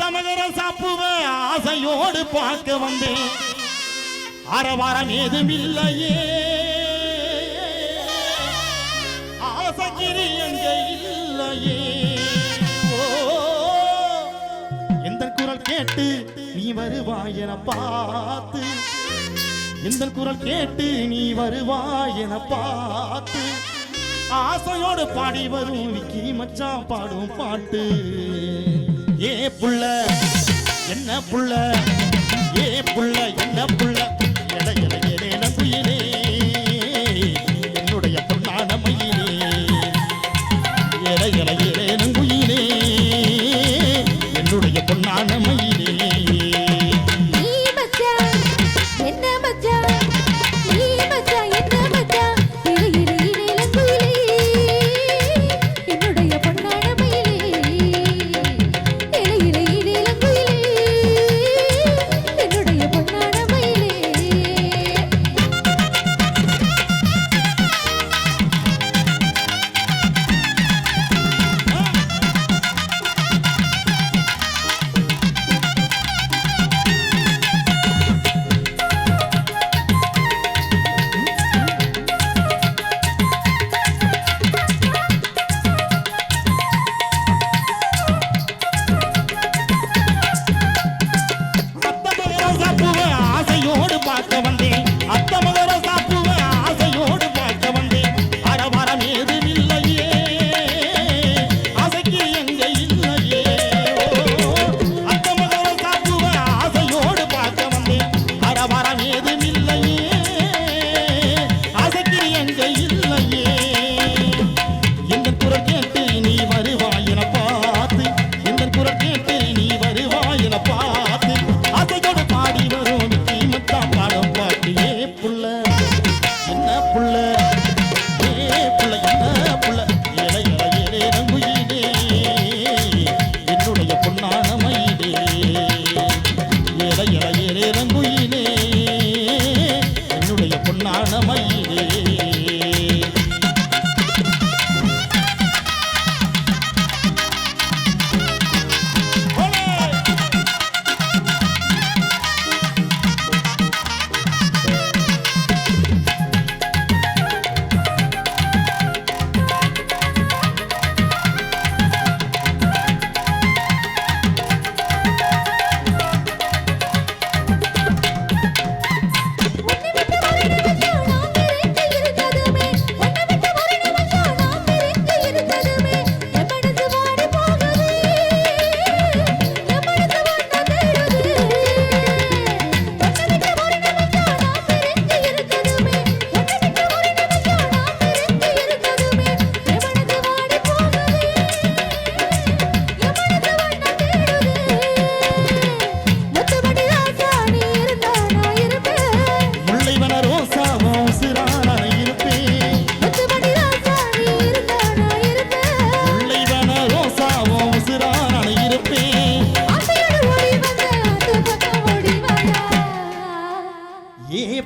தமகர சாப்புவ ஆசையோடு பார்க்க வந்தேன். அறவாரம் ஏதும் இல்லையே. ஆசைக்கிரி எங்க இல்லையே. எந்த குரல் கேட்டு நீ வருவாய் என பார்த்து. எந்த குரல் கேட்டு நீ வருவாய் என பார்த்து. ஆசையோடு பாடி வரும் விக்கி மச்சா பாடும் பாட்டு. ஏ புள்ள என்ன புள்ள? ஏ புள்ள என்ன புள்ள? என்னுடைய பொன்னான மயிலே. எட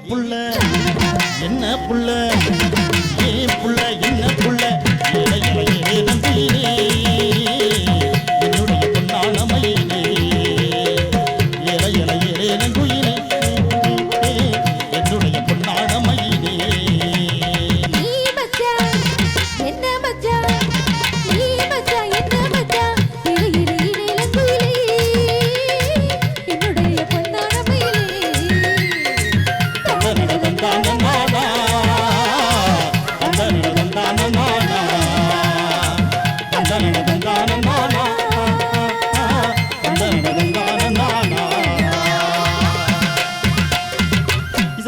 புள்ள? என்ன புள்ள? na na na